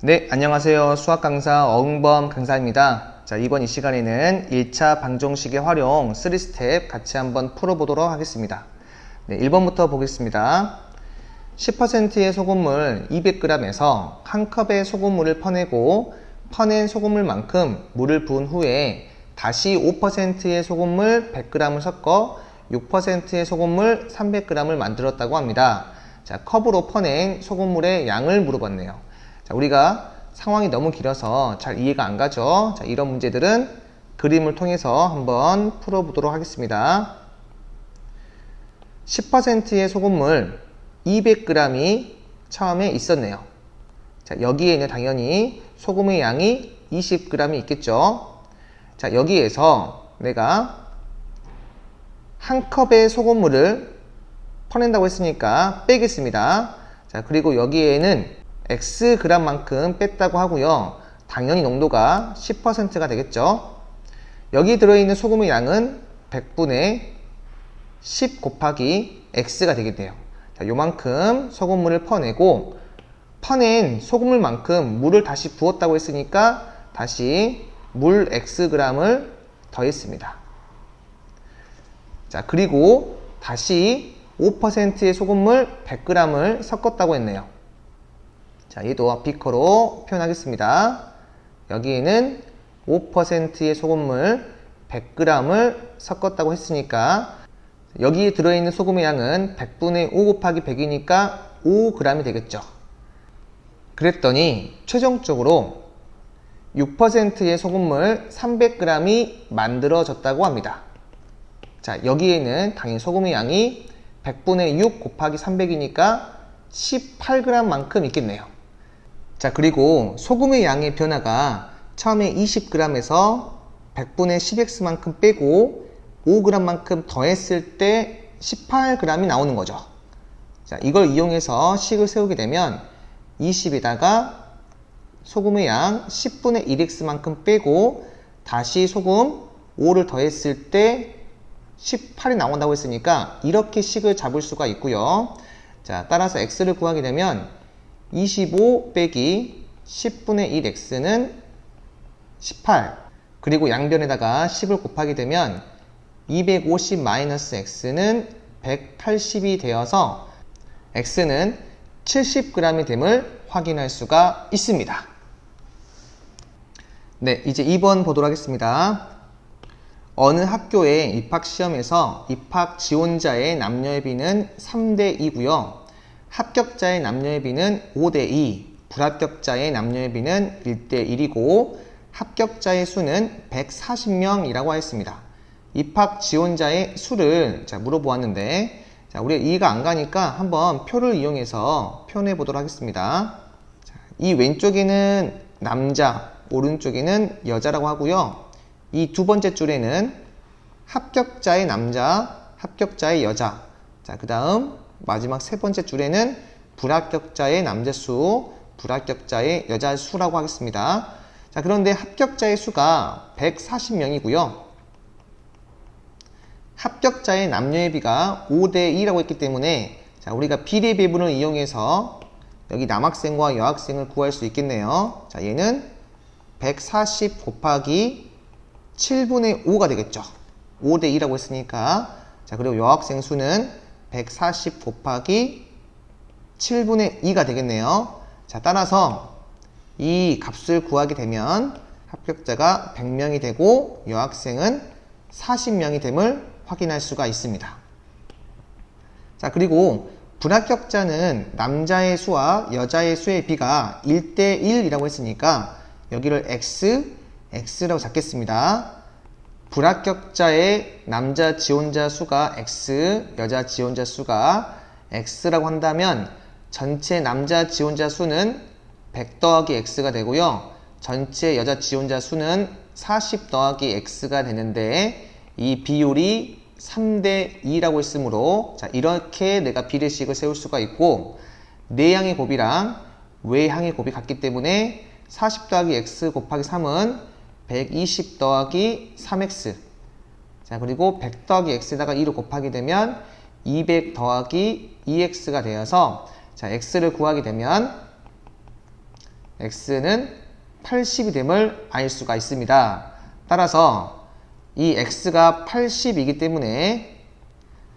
네, 안녕하세요. 수학 강사 어흥범 강사입니다. 자, 이번 이 시간에는 1차 방정식의 활용 3스텝 같이 한번 풀어보도록 하겠습니다. 네, 1번부터 보겠습니다. 10%의 소금물 200g에서 한 컵의 소금물을 퍼내고 퍼낸 소금물만큼 물을 부은 후에 다시 5%의 소금물 100g을 섞어 6%의 소금물 300g을 만들었다고 합니다. 자, 컵으로 퍼낸 소금물의 양을 물어봤네요. 자, 우리가 상황이 너무 길어서 잘 이해가 안 가죠. 자, 이런 문제들은 그림을 통해서 한번 풀어보도록 하겠습니다. 10%의 소금물 200g이 처음에 있었네요. 자, 여기에는 당연히 소금의 양이 20g이 있겠죠. 자, 여기에서 내가 한 컵의 소금물을 퍼낸다고 했으니까 빼겠습니다. 자, 그리고 여기에는 Xg만큼 뺐다고 하고요. 당연히 농도가 10%가 되겠죠. 여기 들어있는 소금의 양은 100분의 10 곱하기 X가 되겠네요. 자, 요만큼 소금물을 퍼내고 퍼낸 소금물만큼 물을 다시 부었다고 했으니까 다시 물 Xg을 더했습니다. 자, 그리고 다시 5%의 소금물 100g을 섞었다고 했네요. 자, 얘도 비커로 표현하겠습니다. 여기에는 5%의 소금물 100g을 섞었다고 했으니까 여기에 들어있는 소금의 양은 100분의 5 곱하기 100이니까 5g이 되겠죠. 그랬더니 최종적으로 6%의 소금물 300g이 만들어졌다고 합니다. 자, 여기에는 당연히 소금의 양이 100분의 6 곱하기 300이니까 18g만큼 있겠네요. 자, 그리고 소금의 양의 변화가 처음에 20g에서 100분의 10x만큼 빼고 5g만큼 더했을 때 18g이 나오는 거죠. 자, 이걸 이용해서 식을 세우게 되면 20에다가 소금의 양 10분의 1x만큼 빼고 다시 소금 5를 더했을 때 18이 나온다고 했으니까 이렇게 식을 잡을 수가 있고요. 자, 따라서 x를 구하게 되면 25 빼기 10분의 1x는 18 그리고 양변에다가 10을 곱하게 되면 250 마이너스 x는 180이 되어서 x는 70g이 됨을 확인할 수가 있습니다. 네, 이제 2번 보도록 하겠습니다. 어느 학교의 입학시험에서 입학 지원자의 남녀의 비는 3대 2고요. 합격자의 남녀의 비는 5대 2, 불합격자의 남녀의 비는 1대 1이고 합격자의 수는 140명이라고 하였습니다. 입학 지원자의 수를 자, 물어보았는데 자, 우리가 이해가 안 가니까 한번 표를 이용해서 표현해 보도록 하겠습니다. 자, 이 왼쪽에는 남자, 오른쪽에는 여자라고 하고요. 이 두 번째 줄에는 합격자의 남자, 합격자의 여자. 자, 그 다음 마지막 세 번째 줄에는 불합격자의 남자 수, 불합격자의 여자 수라고 하겠습니다. 자, 그런데 합격자의 수가 140명이고요. 합격자의 남녀의 비가 5대 2라고 했기 때문에 자, 우리가 비례 배분을 이용해서 여기 남학생과 여학생을 구할 수 있겠네요. 자, 얘는 140 곱하기 7분의 5가 되겠죠. 5대 2라고 했으니까. 자, 그리고 여학생 수는 140 곱하기 7분의 2가 되겠네요. 자, 따라서 이 값을 구하게 되면 합격자가 100명이 되고 여학생은 40명이 됨을 확인할 수가 있습니다. 자, 그리고 불합격자는 남자의 수와 여자의 수의 비가 1대 1이라고 했으니까 여기를 x, x라고 잡겠습니다. 불합격자의 남자 지원자 수가 x, 여자 지원자 수가 x라고 한다면 전체 남자 지원자 수는 100 더하기 x가 되고요. 전체 여자 지원자 수는 40 더하기 x가 되는데 이 비율이 3대 2라고 했으므로 자 이렇게 내가 비례식을 세울 수가 있고 내향의 곱이랑 외향의 곱이 같기 때문에 40 더하기 x 곱하기 3은 120 더하기 3x 자 그리고 100 더하기 x에다가 2를 곱하게 되면 200 더하기 2x가 되어서 자 x를 구하게 되면 x는 80이 됨을 알 수가 있습니다. 따라서 이 x가 80이기 때문에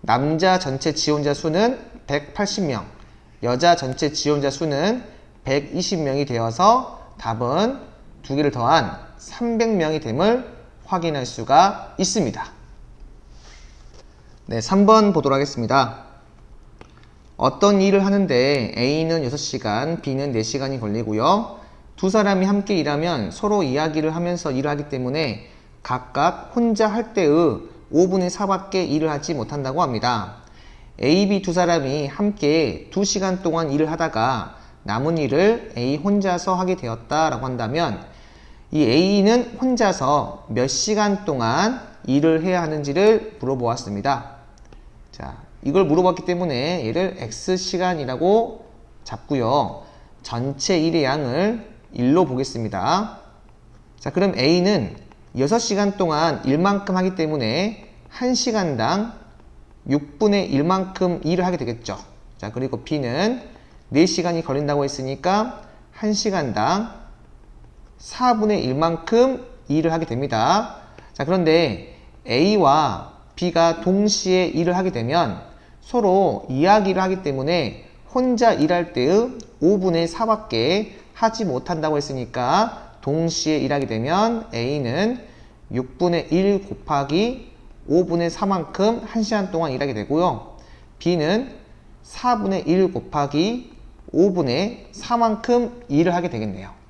남자 전체 지원자 수는 180명, 여자 전체 지원자 수는 120명이 되어서 답은 두 개를 더한 300명이 됨을 확인할 수가 있습니다. 네, 3번 보도록 하겠습니다. 어떤 일을 하는데 A는 6시간, B는 4시간이 걸리고요. 두 사람이 함께 일하면 서로 이야기를 하면서 일을 하기 때문에 각각 혼자 할 때의 5분의 4밖에 일을 하지 못한다고 합니다. A, B 두 사람이 함께 2시간 동안 일을 하다가 남은 일을 A 혼자서 하게 되었다라고 한다면 이 A는 혼자서 몇 시간 동안 일을 해야 하는지를 물어보았습니다. 자, 이걸 물어봤기 때문에 얘를 X시간이라고 잡고요. 전체 일의 양을 1로 보겠습니다. 자, 그럼 A는 6시간 동안 일만큼 하기 때문에 1시간당 6분의 1만큼 일을 하게 되겠죠. 자, 그리고 B는 4시간이 걸린다고 했으니까 1시간당 4분의 1만큼 일을 하게 됩니다. 자, 그런데 A와 B가 동시에 일을 하게 되면 서로 이야기를 하기 때문에 혼자 일할 때의 5분의 4밖에 하지 못한다고 했으니까 동시에 일하게 되면 A는 6분의 1 곱하기 5분의 4만큼 1시간 동안 일하게 되고요. B는 4분의 1 곱하기 5분의 4만큼 일을 하게 되겠네요.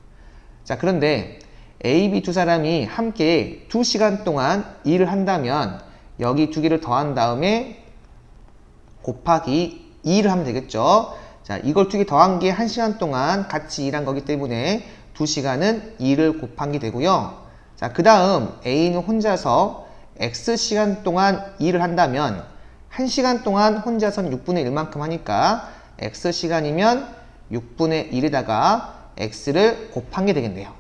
자, 그런데 A, B 두 사람이 함께 2시간 동안 일을 한다면 여기 두 개를 더한 다음에 곱하기 2를 하면 되겠죠. 자, 이걸 두 개 더한 게 1시간 동안 같이 일한 거기 때문에 2시간은 2를 곱한 게 되고요. 자, 그 다음 A는 혼자서 X시간 동안 일을 한다면 1시간 동안 혼자선 6분의 1만큼 하니까 X시간이면 6분의 1에다가 X를 곱한 게 되겠네요.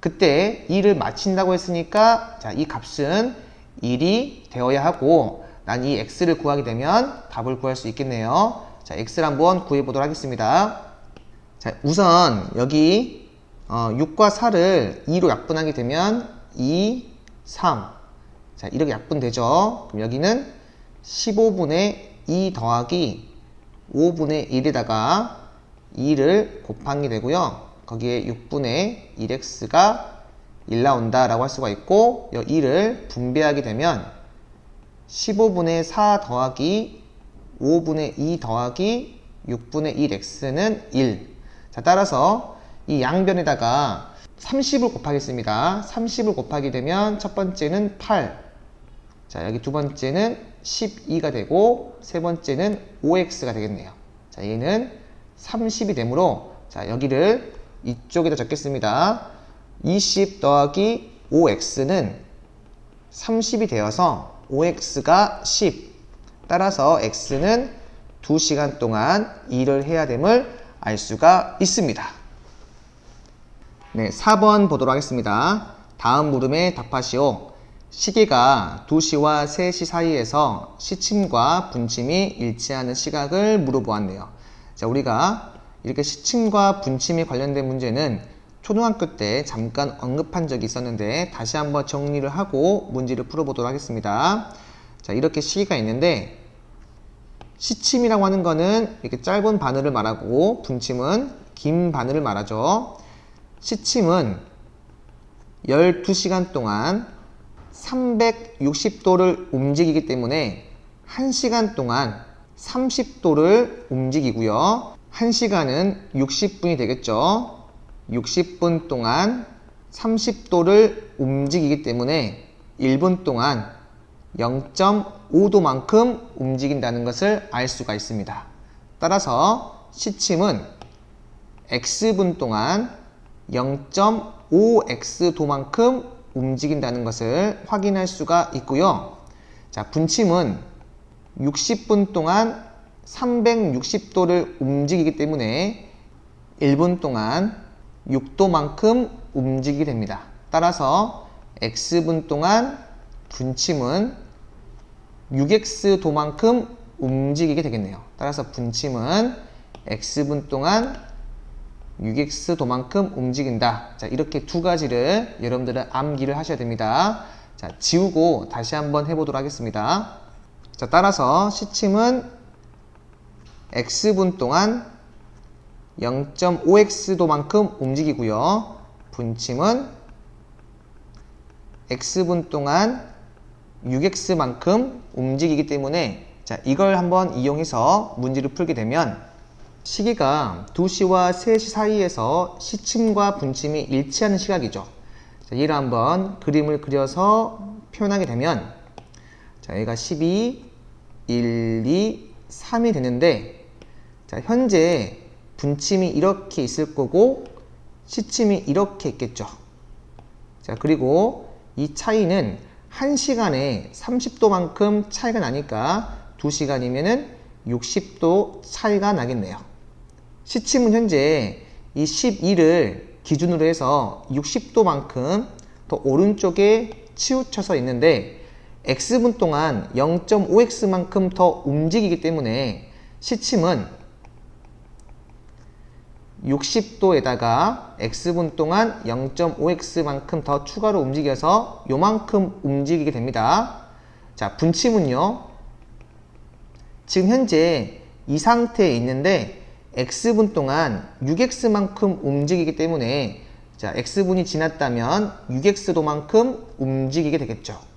그때 2를 마친다고 했으니까 자, 이 값은 1이 되어야 하고 난 이 x를 구하게 되면 답을 구할 수 있겠네요. 자, x를 한번 구해 보도록 하겠습니다. 자, 우선 여기 어, 6과 4를 2로 약분하게 되면 2, 3. 자, 이렇게 약분되죠. 그럼 여기는 15분의 2 더하기 5분의 1에다가 2를 곱한 게 되고요. 거기에 6분의 1x가 1 나온다라고 할 수가 있고 이 1을 분배하게 되면 15분의 4 더하기 5분의 2 더하기 6분의 1x는 1. 자, 따라서 이 양변에다가 30을 곱하겠습니다. 30을 곱하게 되면 첫 번째는 8. 자, 여기 두 번째는 12가 되고 세 번째는 5x가 되겠네요. 자, 얘는 30이 되므로 자, 여기를 이쪽에다 적겠습니다. 20 더하기 5x는 30이 되어서 5x가 10. 따라서 x는 2시간 동안 일을 해야 됨을 알 수가 있습니다. 네, 4번 보도록 하겠습니다. 다음 물음에 답하시오. 시계가 2시와 3시 사이에서 시침과 분침이 일치하는 시각을 물어보았네요. 자, 우리가 이렇게 시침과 분침이 관련된 문제는 초등학교 때 잠깐 언급한 적이 있었는데 다시 한번 정리를 하고 문제를 풀어보도록 하겠습니다. 자, 이렇게 시기가 있는데 시침이라고 하는 거는 이렇게 짧은 바늘을 말하고 분침은 긴 바늘을 말하죠. 시침은 12시간 동안 360도를 움직이기 때문에 1시간 동안 30도를 움직이고요. 1시간은 60분이 되겠죠. 60분 동안 30도를 움직이기 때문에 1분 동안 0.5도만큼 움직인다는 것을 알 수가 있습니다. 따라서 시침은 x분 동안 0.5x도만큼 움직인다는 것을 확인할 수가 있고요. 자, 분침은 60분 동안 360도를 움직이기 때문에 1분 동안 6도만큼 움직이게 됩니다. 따라서 x분 동안 분침은 6x도만큼 움직이게 되겠네요. 따라서 분침은 x분 동안 6x도만큼 움직인다. 자, 이렇게 두 가지를 여러분들은 암기를 하셔야 됩니다. 자, 지우고 다시 한번 해보도록 하겠습니다. 자, 따라서 시침은 x분 동안 0.5x도만큼 움직이고요. 분침은 x분 동안 6x만큼 움직이기 때문에 자, 이걸 한번 이용해서 문제를 풀게 되면 시기가 2시와 3시 사이에서 시침과 분침이 일치하는 시각이죠. 자, 얘를 한번 그림을 그려서 표현하게 되면 자, 얘가 12, 1, 2, 3이 되는데 자, 현재 분침이 이렇게 있을 거고 시침이 이렇게 있겠죠. 자, 그리고 이 차이는 1시간에 30도만큼 차이가 나니까 2시간이면은 60도 차이가 나겠네요. 시침은 현재 이 12를 기준으로 해서 60도만큼 더 오른쪽에 치우쳐서 있는데 x분 동안 0.5x만큼 더 움직이기 때문에 시침은 60도에다가 x분 동안 0.5x만큼 더 추가로 움직여서 요만큼 움직이게 됩니다. 자, 분침은요. 지금 현재 이 상태에 있는데 x분 동안 6x만큼 움직이기 때문에 자, x분이 지났다면 6x도만큼 움직이게 되겠죠.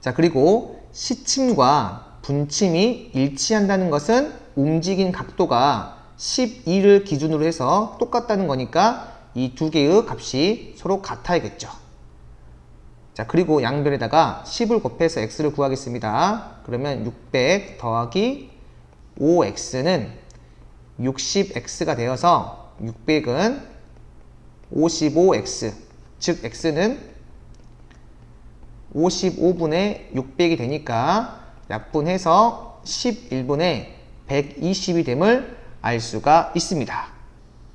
자, 그리고 시침과 분침이 일치한다는 것은 움직인 각도가 12를 기준으로 해서 똑같다는 거니까 이 두 개의 값이 서로 같아야겠죠. 자, 그리고 양변에다가 10을 곱해서 x를 구하겠습니다. 그러면 600 더하기 5x는 60x가 되어서 600은 55x, 즉 x는 55분의 600이 되니까 약분해서 11분의 120이 됨을 알 수가 있습니다.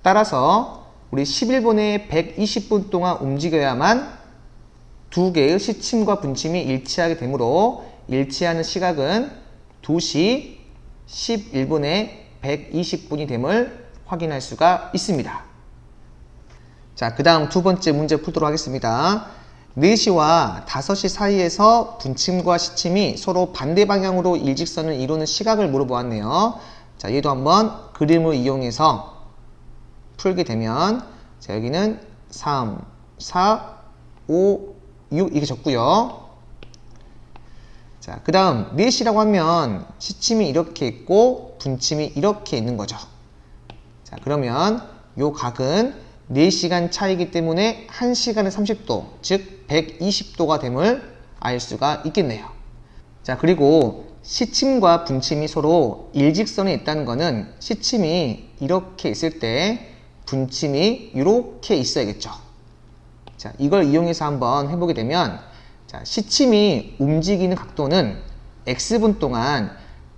따라서 우리 11분의 120분 동안 움직여야만 두 개의 시침과 분침이 일치하게 되므로 일치하는 시각은 2시 11분의 120분이 됨을 확인할 수가 있습니다. 자, 그 다음 두 번째 문제 풀도록 하겠습니다. 4시와 5시 사이에서 분침과 시침이 서로 반대 방향으로 일직선을 이루는 시각을 물어보았네요. 자, 얘도 한번 그림을 이용해서 풀게 되면 자, 여기는 3, 4, 5, 6 이렇게 적고요. 자, 그 다음 4시라고 하면 시침이 이렇게 있고 분침이 이렇게 있는 거죠. 자, 그러면 요 각은 4시간 차이기 때문에 1시간에 30도, 즉 120도가 됨을 알 수가 있겠네요. 자, 그리고 시침과 분침이 서로 일직선에 있다는 것은 시침이 이렇게 있을 때 분침이 이렇게 있어야겠죠. 자, 이걸 이용해서 한번 해보게 되면 자, 시침이 움직이는 각도는 x분 동안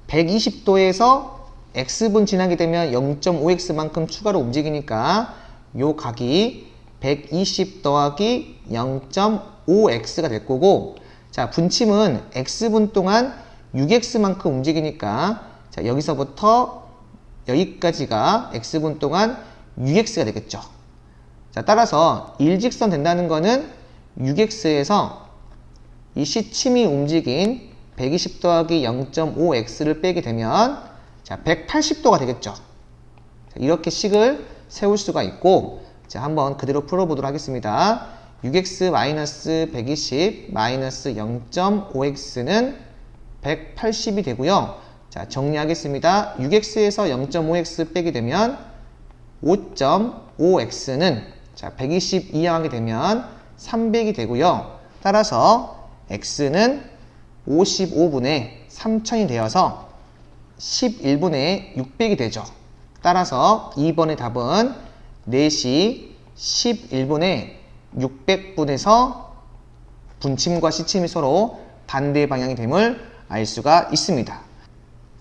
120도에서 x분 지나게 되면 0.5x만큼 추가로 움직이니까 요 각이 120 더하기 0.5x가 될 거고 자 분침은 x분 동안 6x만큼 움직이니까 자 여기서부터 여기까지가 x분 동안 6x가 되겠죠. 자 따라서 일직선 된다는 거는 6x에서 이 시침이 움직인 120 더하기 0.5x를 빼게 되면 자 180도가 되겠죠. 자, 이렇게 식을 세울 수가 있고 자 한번 그대로 풀어보도록 하겠습니다. 6x 마이너스 120 마이너스 0.5x는 180이 되고요. 자 정리하겠습니다. 6x에서 0.5x 빼게 되면 5.5x는 자 120 이항하게 되면 300이 되고요. 따라서 x는 55분의 3000이 되어서 11분의 600이 되죠. 따라서 2번의 답은 4시 11분에 600분에서 분침과 시침이 서로 반대 방향이 됨을 알 수가 있습니다.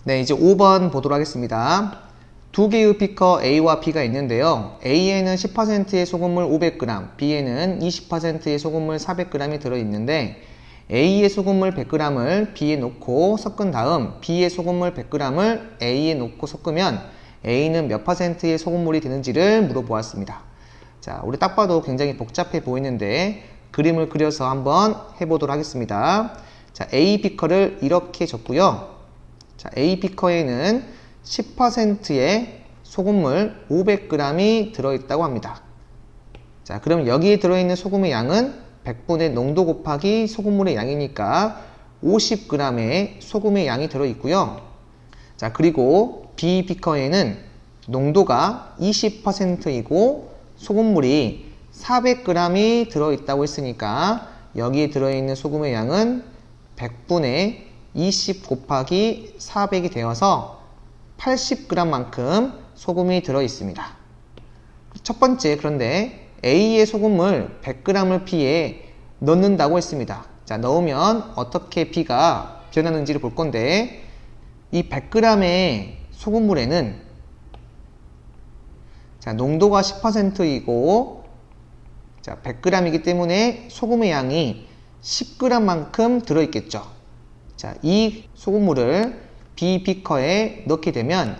네, 이제 5번 보도록 하겠습니다. 두 개의 비커 A와 B가 있는데요. A에는 10%의 소금물 500g, B에는 20%의 소금물 400g이 들어있는데 A의 소금물 100g을 B에 놓고 섞은 다음 B의 소금물 100g을 A에 놓고 섞으면 A는 몇 퍼센트의 소금물이 되는지를 물어보았습니다. 자, 우리 딱 봐도 굉장히 복잡해 보이는데 그림을 그려서 한번 해보도록 하겠습니다. 자, A 비커를 이렇게 줬고요. 자, A 비커에는 10%의 소금물 500g이 들어있다고 합니다. 자, 그럼 여기에 들어있는 소금의 양은 100분의 농도 곱하기 소금물의 양이니까 50g의 소금의 양이 들어있고요. 자, 그리고 B 비커에는 농도가 20%이고 소금물이 400g이 들어있다고 했으니까 여기에 들어있는 소금의 양은 100분의 20 곱하기 400이 되어서 80g만큼 소금이 들어있습니다. 첫 번째, 그런데 A의 소금물 100g을 B에 넣는다고 했습니다. 자, 넣으면 어떻게 B가 변하는지를 볼 건데, 이 100g의 소금물에는 자, 농도가 10%이고 자, 100g이기 때문에 소금의 양이 10g만큼 들어있겠죠. 자, 이 소금물을 B 비커에 넣게 되면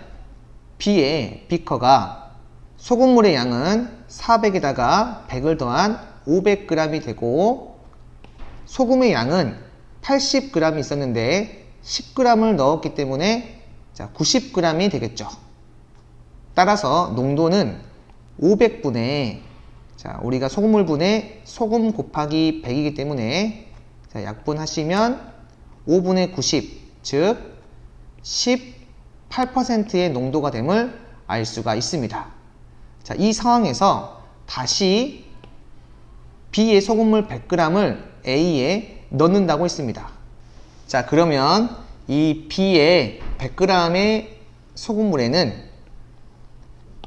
B의 비커가 소금물의 양은 400에다가 100을 더한 500g이 되고 소금의 양은 80g 있었는데 10g을 넣었기 때문에 자, 90g이 되겠죠. 따라서 농도는 500분의 자, 우리가 소금물분의 소금 곱하기 100이기 때문에 자, 약분하시면 5분의 90, 즉 18%의 농도가 됨을 알 수가 있습니다. 자, 이 상황에서 다시 B의 소금물 100g을 A에 넣는다고 했습니다. 자, 그러면 이 B의 100g의 소금물에는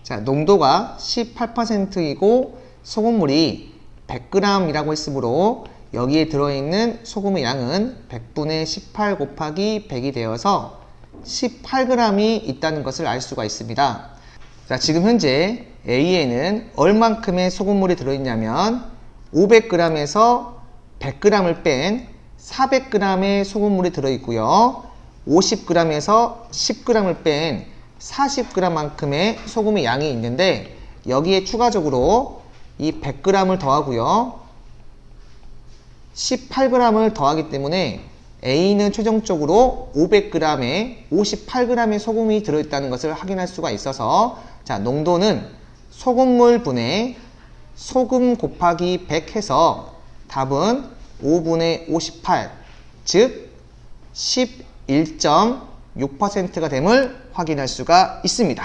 자, 농도가 18%이고 소금물이 100g이라고 했으므로 여기에 들어있는 소금의 양은 100분의 18 곱하기 100이 되어서 18g이 있다는 것을 알 수가 있습니다. 자, 지금 현재 A에는 얼만큼의 소금물이 들어있냐면 500g에서 100g을 뺀 400g의 소금물이 들어있고요. 50g에서 10g을 뺀 40g만큼의 소금의 양이 있는데 여기에 추가적으로 이 100g을 더하고요. 18g을 더하기 때문에 A는 최종적으로 500g에 58g의 소금이 들어있다는 것을 확인할 수가 있어서 자 농도는 소금물 분의 소금 곱하기 100 해서 답은 5분의 58, 즉 11.6%가 됨을 확인할 수가 있습니다.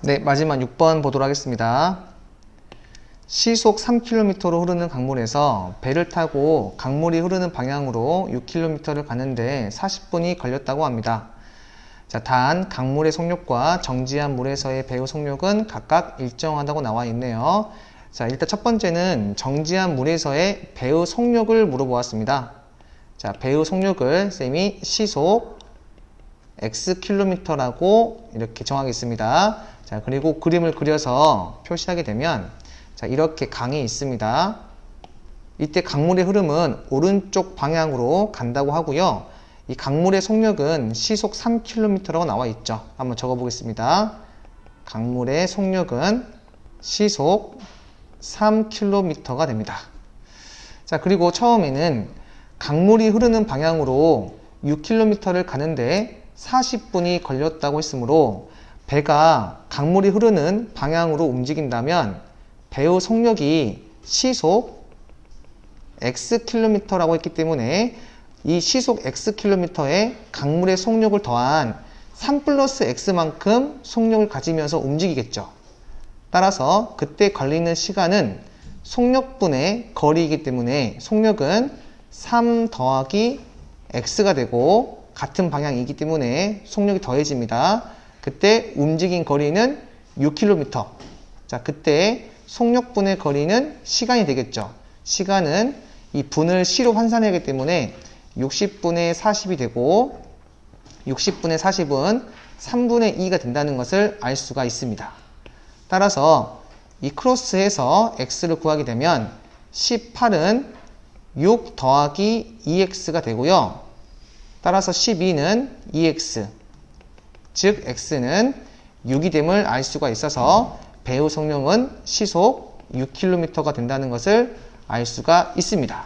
네, 마지막 6번 보도록 하겠습니다. 시속 3km로 흐르는 강물에서 배를 타고 강물이 흐르는 방향으로 6km를 가는데 40분이 걸렸다고 합니다. 자, 단 강물의 속력과 정지한 물에서의 배의 속력은 각각 일정하다고 나와 있네요. 자, 일단 첫 번째는 정지한 물에서의 배의 속력을 물어보았습니다. 자, 배의 속력을 쌤이 시속 xkm라고 이렇게 정하겠습니다. 자, 그리고 그림을 그려서 표시하게 되면 자, 이렇게 강이 있습니다. 이때 강물의 흐름은 오른쪽 방향으로 간다고 하고요. 이 강물의 속력은 시속 3km라고 나와 있죠. 한번 적어 보겠습니다. 강물의 속력은 시속 3km가 됩니다. 자, 그리고 처음에는 강물이 흐르는 방향으로 6km를 가는데 40분이 걸렸다고 했으므로 배가 강물이 흐르는 방향으로 움직인다면 배의 속력이 시속 xkm라고 했기 때문에 이 시속 xkm에 강물의 속력을 더한 3 플러스 x만큼 속력을 가지면서 움직이겠죠. 따라서 그때 걸리는 시간은 속력분의 거리이기 때문에 속력은 3 더하기 x가 되고 같은 방향이기 때문에 속력이 더해집니다. 그때 움직인 거리는 6km. 자, 그때 속력분의 거리는 시간이 되겠죠. 시간은 이 분을 시로 환산하기 때문에 60분의 40이 되고 60분의 40은 3분의 2가 된다는 것을 알 수가 있습니다. 따라서 이 크로스해서 x를 구하게 되면 18은 6 더하기 2x가 되고요. 따라서 12는 2x, 즉 x는 6이 됨을 알 수가 있어서 배우 성령은 시속 6km가 된다는 것을 알 수가 있습니다.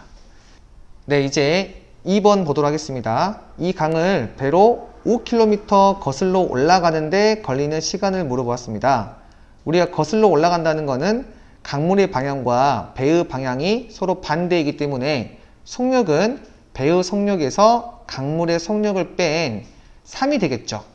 네, 이제 2번 보도록 하겠습니다. 이 강을 배로 5km 거슬러 올라가는데 걸리는 시간을 물어보았습니다. 우리가 거슬러 올라간다는 것은 강물의 방향과 배의 방향이 서로 반대이기 때문에 속력은 배의 속력에서 강물의 속력을 뺀 3이 되겠죠.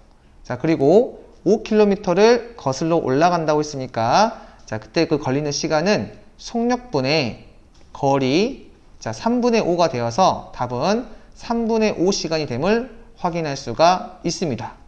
자, 그리고 5km를 거슬러 올라간다고 했으니까 자, 그때 그 걸리는 시간은 속력분의 거리 자, 3분의 5가 되어서 답은 3분의 5 시간이 됨을 확인할 수가 있습니다.